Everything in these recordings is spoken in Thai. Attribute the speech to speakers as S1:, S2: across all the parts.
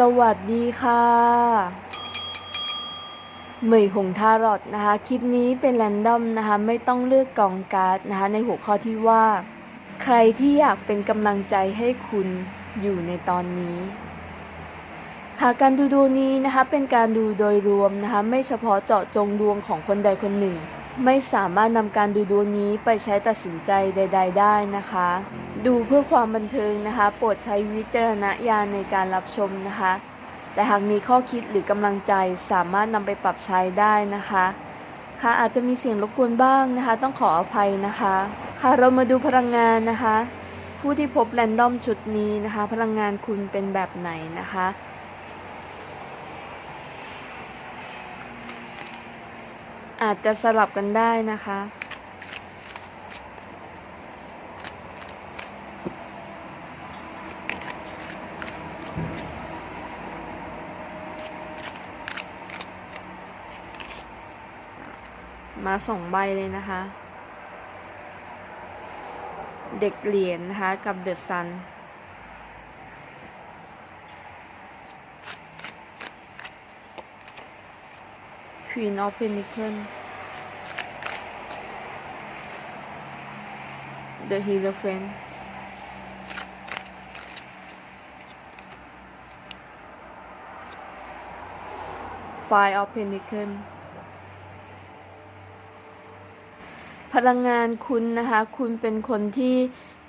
S1: สวัสดีค่ะเหมยหงทารอดนะคะ คลิปนี้เป็นแรนดอมนะคะ ไม่ต้องเลือกกองการ์ดนะคะ ในหัวข้อที่ว่า ใครที่อยากเป็นกำลังใจให้คุณอยู่ในตอนนี้ ค่ะการดูดวงนี้นะคะ เป็นการดูโดยรวมนะคะ ไม่เฉพาะเจาะจงดวงของคนใดคนหนึ่ง ไม่สามารถนำการดูดวงนี้ไปใช้ตัดสินใจใด ๆ ได้นะคะ ดูเพื่อความบันเทิงนะคะ โปรดใช้วิจารณญาณในการรับชมนะคะ แต่หากมีข้อคิดหรือกำลังใจสามารถนำไปปรับใช้ได้นะคะ ค่ะอาจจะมีเสียงรบกวนบ้างนะคะ ต้องขออภัยนะคะ ค่ะเรามาดูพลังงานนะคะ ผู้ที่พบแรนดอมชุดนี้นะคะ พลังงานคุณเป็นแบบไหนนะคะอาจจะสลับกันได้นะคะ มาสองใบเลยนะคะ เด็กเหรียญนนะคะกับเดอะซันควีนออฟเพนิเคิลเดอะฮีโร่เฟนไฟออฟเพนิเคิล พลังงานคุณนะคะ คุณเป็นคนที่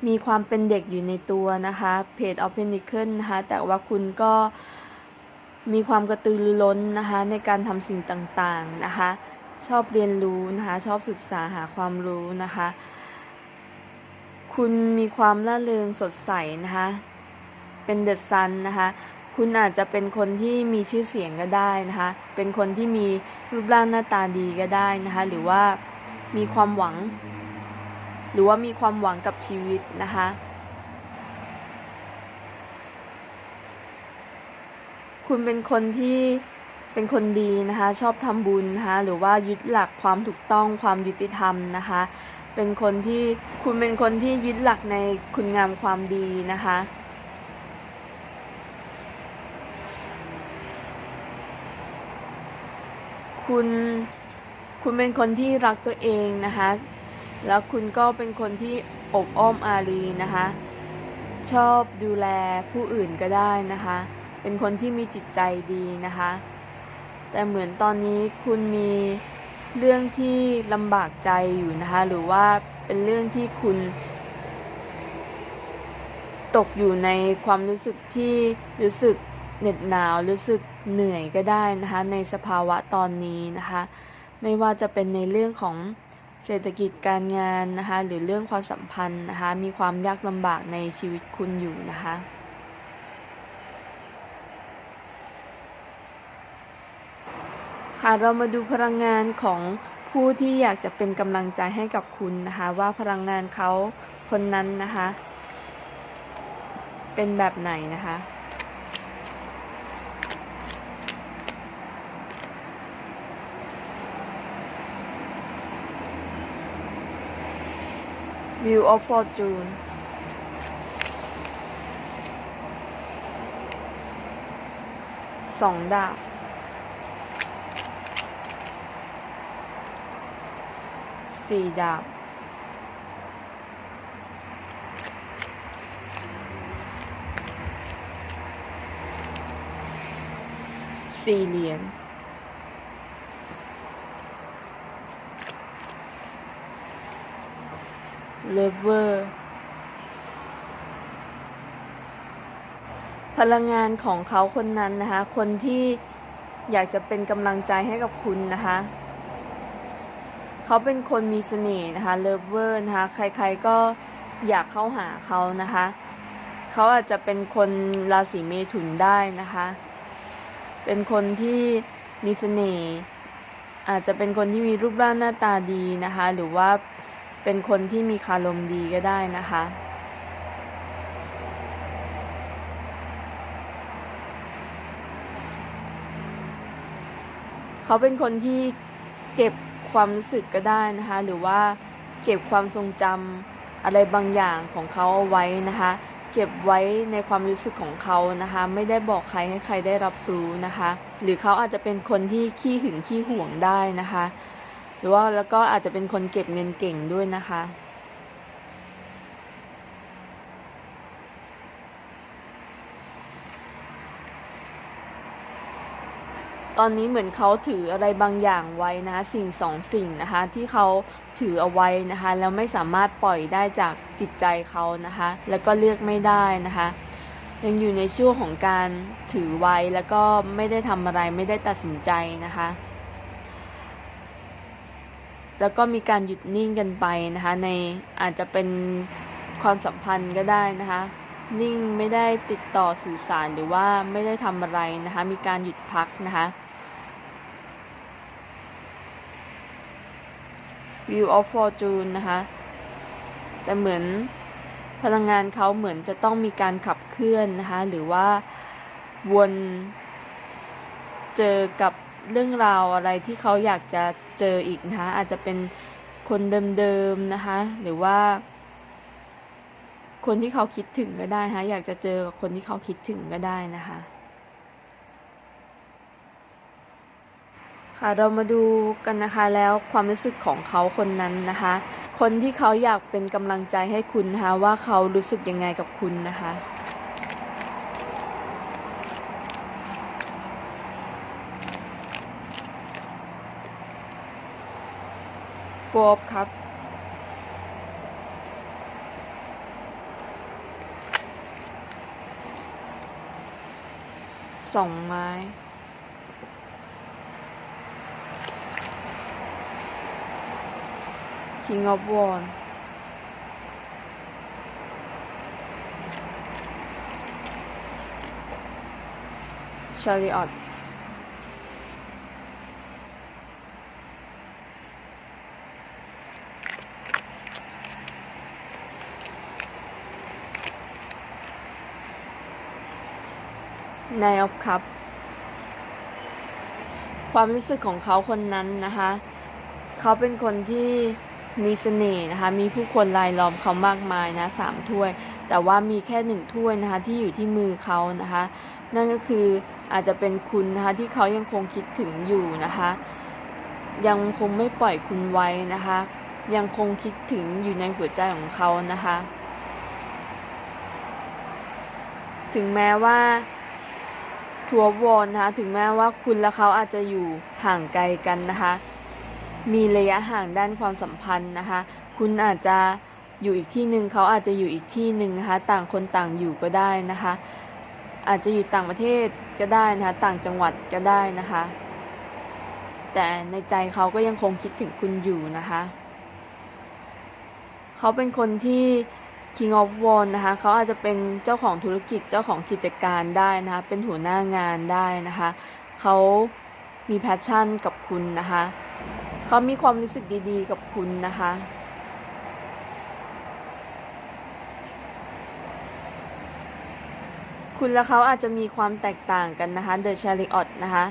S1: มีความเป็นเด็กอยู่ในตัวนะคะ Page of Pentacles นะคะ แต่ว่าคุณก็มีความกระตือรือร้นนะคะ ในการทำสิ่งต่างๆนะคะ ชอบเรียนรู้นะคะ ชอบศึกษาหาความรู้นะคะ คุณมีความร่าเริงสดใสนะคะ เป็นเดอะซันนะคะ คุณอาจจะเป็นคนที่มีชื่อเสียงก็ได้นะคะ เป็นคนที่มีรูปร่างหน้าตาดีก็ได้นะคะ หรือว่า มีความหวัง หรือว่ามีความหวังกับชีวิตนะคะ คุณเป็นคนที่เป็นคนดีนะคะ ชอบทำบุญนะคะ หรือว่ายึดหลักความถูกต้องความยุติธรรมนะคะ เป็นคนที่คุณเป็นคนที่ยึดหลักในคุณงามความดีนะคะคุณ คุณเป็นคนที่รักตัวเองนะคะ แล้วคุณก็เป็นคนที่อบอ้อมอารีนะคะ ชอบดูแลผู้อื่นก็ได้นะคะ เป็นคนที่มีจิตใจดีนะคะ แต่เหมือนตอนนี้คุณมีเรื่องที่ลำบากใจอยู่นะคะ หรือว่าเป็นเรื่องที่คุณตกอยู่ในความรู้สึกที่รู้สึกเหน็ดหนาวรู้สึกเหนื่อยก็ได้นะคะ ในสภาวะตอนนี้นะคะ ไม่ว่าจะเป็นในเรื่องของเศรษฐกิจการงานนะคะหรือเรื่องความสัมพันธ์นะคะมีความยากลำบากในชีวิตคุณอยู่นะคะค่ะเรามาดูพลังงานของผู้ที่อยากจะเป็นกำลังใจให้กับคุณนะคะว่าพลังงานเขาคนนั้นนะคะเป็นแบบไหนนะคะ View of Fortune สองดาบสี่ดาบสี่เหรียญ เลเวอร์ พลังงานของเขาคนนั้นนะคะ คนที่อยากจะเป็นกำลังใจให้กับคุณนะคะ เขาเป็นคนมีเสน่ห์นะคะเลเวอร์นะคะ ใครๆก็อยากเข้าหาเขานะคะ เขาอาจจะเป็นคนราศีเมถุนได้นะคะ เป็นคนที่มีเสน่ห์อาจจะเป็นคนที่มีรูปร่างหน้าตาดีนะคะ หรือว่า เป็นคนที่มีคารมดีก็ได้นะคะ เขาเป็นคนที่เก็บความรู้สึกก็ได้นะคะ หรือว่าเก็บความทรงจำอะไรบางอย่างของเขาเอาไว้นะคะ เก็บไว้ในความรู้สึกของเขานะคะ ไม่ได้บอกใครให้ใครได้รับรู้นะคะ หรือเขาอาจจะเป็นคนที่ขี้หึงขี้ห่วงได้นะคะ หรือว่าแล้วก็อาจจะเป็นคนเก็บเงินเก่งด้วยนะคะ ตอนนี้เหมือนเขาถืออะไรบางอย่างไว้นะ สิ่งสองสิ่งนะคะ ที่เขาถือเอาไว้นะคะ แล้วไม่สามารถปล่อยได้จากจิตใจเขานะคะ แล้วก็เลือกไม่ได้นะคะยังอยู่ในช่วงของการถือไว้แล้วก็ไม่ได้ทำอะไรไม่ได้ตัดสินใจนะคะ แล้วก็มีการหยุดนิ่งกันไปนะคะ ในอาจจะเป็นความสัมพันธ์ก็ได้นะคะ นิ่งไม่ได้ติดต่อสื่อสารหรือว่าไม่ได้ทำอะไรนะคะ มีการหยุดพักนะคะ View of Fortune นะคะ แต่เหมือนพลังงานเขาเหมือนจะต้องมีการขับเคลื่อนนะคะ หรือว่าวนเจอกับ เรื่องราวอะไรที่เขาอยากจะเจออีกนะคะอาจจะเป็นคนเดิมๆนะคะ หรือว่า คนที่เขาคิดถึงก็ได้นะคะอยากจะเจอกับคนที่เขาคิดถึงก็ได้นะคะค่ะเรามาดูกันนะคะแล้วความรู้สึกของเขาคนนั้นนะคะ คนที่เขาอยากเป็นกำลังใจให้คุณนะคะว่าเขารู้สึกยังไงกับคุณนะคะ บครับสองไม้ King of Wands Chariot นา ยอ of Cup ความรู้สึกของเขาคนนั้นนะคะ เขาเป็นคนที่มีเสน่ห์นะคะ มีผู้คนรายล้อมเขามากมายนะสามถ้วย แต่ว่ามีแค่หนึ่งถ้วยนะคะที่อยู่ที่มือเขานะคะ นั่นก็คืออาจจะเป็นคุณนะคะที่เขายังคงคิดถึงอยู่นะคะ ยังคงไม่ปล่อยคุณไว้นะคะ ยังคงคิดถึงอยู่ในหัวใจของเขานะคะ ถึงแม้ว่า ทัววอนนะคะถึงแม้ว่าคุณและเขาอาจจะอยู่ห่างไกลกันนะคะ มีระยะห่างด้านความสัมพันธ์นะคะ คุณอาจจะอยู่อีกที่หนึ่งเขาอาจจะอยู่อีกที่หนึ่งนะคะต่างคนต่างอยู่ก็ได้นะคะ อาจจะอยู่ต่างประเทศก็ได้นะคะ ต่างจังหวัดก็ได้นะคะ แต่ในใจเขาก็ยังคงคิดถึงคุณอยู่นะคะ เขาเป็นคนที่ King of Wands นะคะเขาอาจจะเป็นเจ้าของธุรกิจเจ้าของกิจการได้นะคะ เป็นหัวหน้างานได้นะคะเขามีแพชชั่นกับคุณนะคะเขามีความรู้สึกดีๆ กับคุณนะคะคุณและเขาอาจจะมีความแตกต่างกันนะคะ The Chariot นะคะ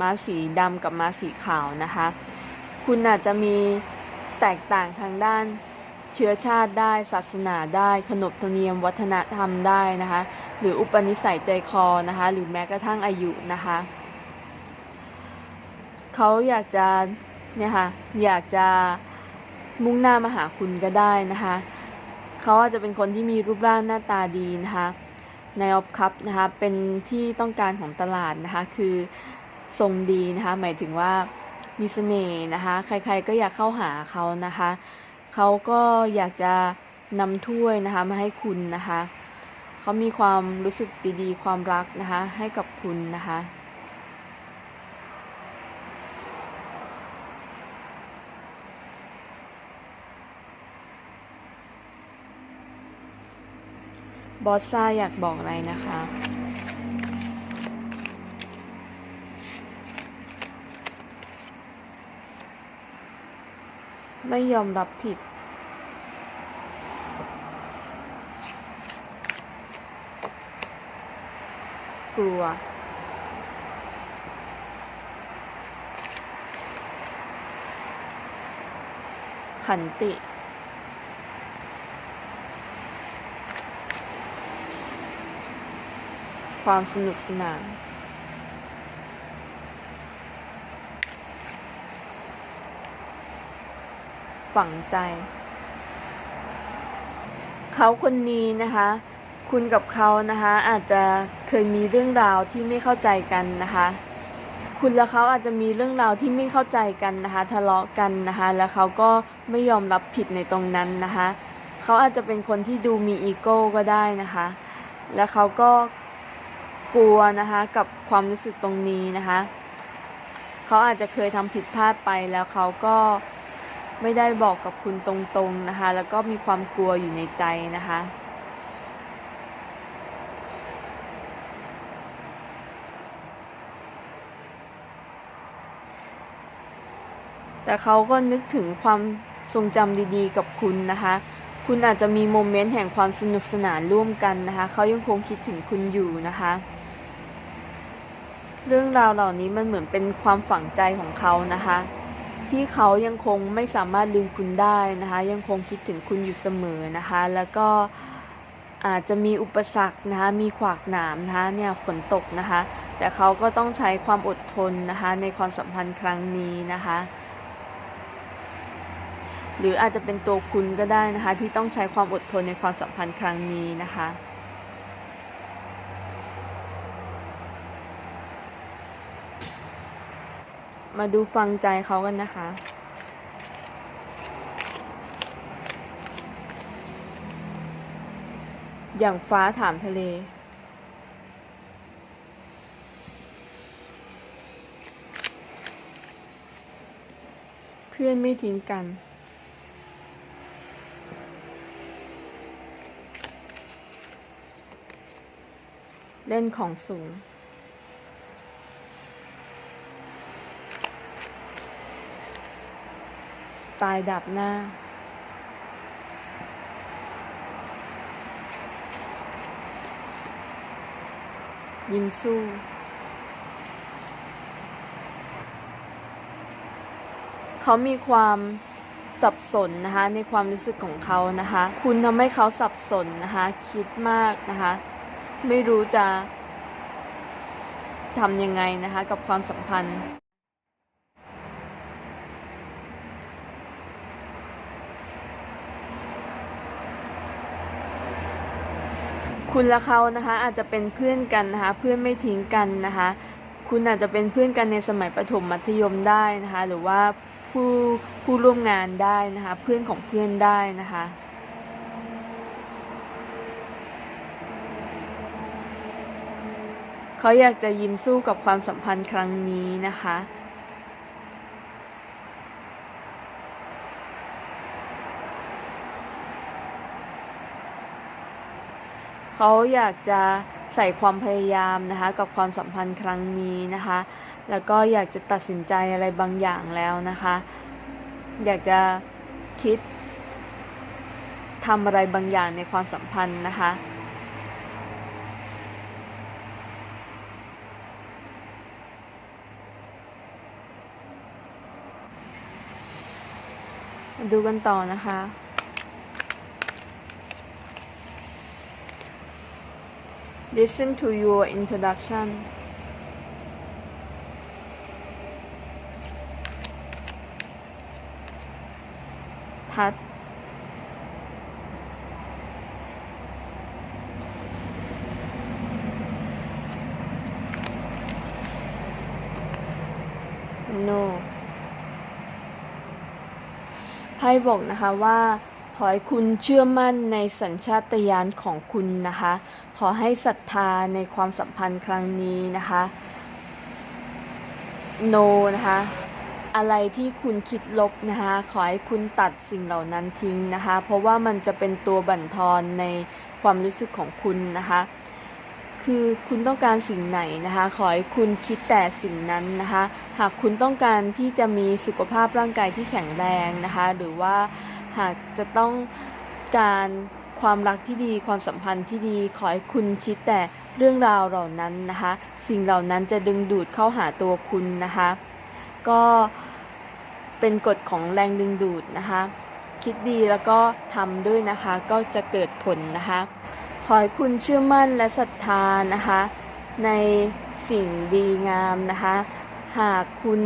S1: ม้าสีดำกับม้าสีขาวนะคะ คุณอาจจะมีแตกต่างทางด้าน เชื้อชาติได้ ศาสนาได้ขนบธรรมเนียมวัฒนธรรมได้นะคะ หรืออุปนิสัยใจคอนะคะ หรือแม้กระทั่งอายุนะคะเขาอยากจะเนี่ยค่ะอยากจะมุ่งหน้ามาหาคุณก็ได้นะคะเขาอาจจะเป็นคนที่มีรูปร่างหน้าตาดีนะคะในออฟคัพนะคะเป็นที่ต้องการของตลาดนะคะคือทรงดีนะคะหมายถึงว่ามีเสน่ห์นะคะ ใครๆก็อยากเข้าหาเขานะคะ เขาก็อยากจะนำถ้วยนะคะมาให้คุณนะคะ เขามีความรู้สึกดีๆ ความรักนะคะให้กับคุณนะคะ บอสซ่าอยากบอกอะไรนะคะ ไม่ยอมรับผิด กลัว ขันติความสนุกสนาน ฝังใจ เขาคนนี้นะคะ คุณกับเขานะคะ อาจจะเคยมีเรื่องราวที่ไม่เข้าใจกันนะคะ คุณและเขาอาจจะมีเรื่องราวที่ไม่เข้าใจกันนะคะ ทะเลาะกันนะคะ แล้วเขาก็ไม่ยอมรับผิดในตรงนั้นนะคะ เขาอาจจะเป็นคนที่ดูมีอีโก้ก็ได้นะคะ แล้วเขาก็กลัวนะคะกับความรู้สึกตรงนี้นะคะ เขาอาจจะเคยทำผิดพลาดไปแล้วเขาก็ ไม่ได้บอกกับคุณตรงๆนะคะ แล้วก็มีความกลัวอยู่ในใจนะคะ แต่เขาก็นึกถึงความทรงจำดีๆ กับคุณนะคะ คุณอาจจะมีโมเมนต์แห่งความสนุกสนานร่วมกันนะคะ เขายังคงคิดถึงคุณอยู่นะคะ เรื่องราวเหล่านี้มันเหมือนเป็นความฝังใจของเขานะคะ ที่เขายังคงไม่สามารถลืมคุณได้นะคะ ยังคงคิดถึงคุณอยู่เสมอนะคะ แล้วก็อาจจะมีอุปสรรคนะคะมีขวากหนามนะคะเนี่ยฝนตกนะคะ แต่เขาก็ต้องใช้ความอดทนนะคะในความสัมพันธ์ครั้งนี้นะคะ หรืออาจจะเป็นตัวคุณก็ได้นะคะ ที่ต้องใช้ความอดทนในความสัมพันธ์ครั้งนี้นะคะ มาดูฟังใจเขากันนะคะ อย่างฟ้าถามทะเล เพื่อนไม่ทิ้งกัน เล่นของสูง ตายดับหน้า ยิงสู้ เขามีความสับสนนะคะในความรู้สึกของเขานะคะ คุณทำให้เขาสับสนนะคะคิดมากนะคะ ไม่รู้จะทำยังไงนะคะกับความสัมพันธ์ คุณและเขานะคะอาจจะเป็นเพื่อนกันนะคะ เพื่อนไม่ทิ้งกันนะคะ คุณอาจจะเป็นเพื่อนกันในสมัยประถมมัธยมได้นะคะ หรือว่าผู้ผู้ร่วมงานได้นะคะ เพื่อนของเพื่อนได้นะคะเขาอยากจะยิ้มสู้กับความสัมพันธ์ครั้งนี้นะคะ เขาอยากจะใส่ความพยายามนะคะกับความสัมพันธ์ครั้งนี้นะคะ แล้วก็อยากจะตัดสินใจอะไรบางอย่างแล้วนะคะ อยากจะคิดทำอะไรบางอย่างในความสัมพันธ์นะคะ ดูกันต่อนะคะ Listen to your introduction. Touch. No ไพ่บอกนะคะว่า ขอให้คุณเชื่อมั่นในสัญชาตญาณของคุณนะคะ ขอให้ศรัทธาในความสัมพันธ์ครั้งนี้นะคะ no นะคะอะไรที่คุณคิดลบนะคะ ขอให้คุณตัดสิ่งเหล่านั้นทิ้งนะคะ เพราะว่ามันจะเป็นตัวบั่นทอนในความรู้สึกของคุณนะคะ คือคุณต้องการสิ่งไหนนะคะ ขอให้คุณคิดแต่สิ่งนั้นนะคะ หากคุณต้องการที่จะมีสุขภาพร่างกายที่แข็งแรงนะคะ หรือว่า หากจะต้องการความรักที่ดีความสัมพันธ์ที่ดีขอให้คุณคิดแต่เรื่องราวเหล่านั้นนะคะ สิ่งเหล่านั้นจะดึงดูดเข้าหาตัวคุณนะคะ ก็เป็นกฎของแรงดึงดูดนะคะ คิดดีแล้วก็ทำด้วยนะคะ ก็จะเกิดผลนะคะ ขอให้คุณเชื่อมั่นและศรัทธานะคะ ในในสิ่งดีงามนะคะ หากคุณ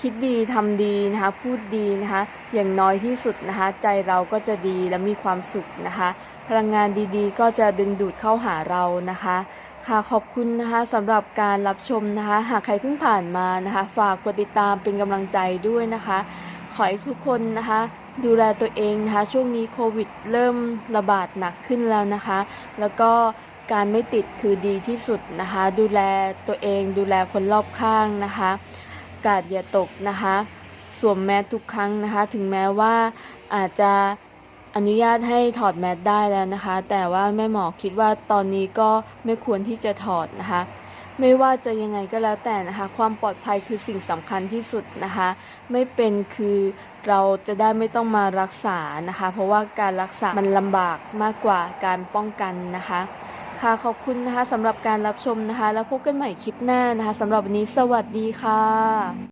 S1: คิดดีทำดีนะคะพูดดีนะคะอย่างน้อยที่สุดนะคะใจเราก็จะดีและมีความสุขนะคะพลังงานดีๆ ก็จะดึงดูดเข้าหาเรานะคะ ค่ะขอบคุณนะคะสำหรับการรับชมนะคะ หากใครเพิ่งผ่านมานะคะ ฝากกดติดตามเป็นกำลังใจด้วยนะคะ ขอให้ทุกคนนะคะ ดูแลตัวเองนะคะ ช่วงนี้โควิดเริ่มระบาดหนักขึ้นแล้วนะคะ แล้วก็การไม่ติดคือดีที่สุดนะคะ ดูแลตัวเองดูแลคนรอบข้างนะคะ กาดอย่าตกนะคะ สวมแมสทุกครั้งนะคะ ถึงแม้ว่าอาจจะอนุญาตให้ถอดแมสได้แล้วนะคะ แต่ว่าแม่หมอคิดว่าตอนนี้ก็ไม่ควรที่จะถอดนะคะ ไม่ว่าจะยังไงก็แล้วแต่นะคะ ความปลอดภัยคือสิ่งสำคัญที่สุดนะคะ ไม่เป็นคือเราจะได้ไม่ต้องมารักษานะคะ เพราะว่าการรักษามันลำบากมากกว่าการป้องกันนะคะ ค่ะขอบคุณนะคะสำหรับการรับชมนะคะ แล้วพบกันใหม่คลิปหน้านะคะสำหรับวันนี้สวัสดีค่ะ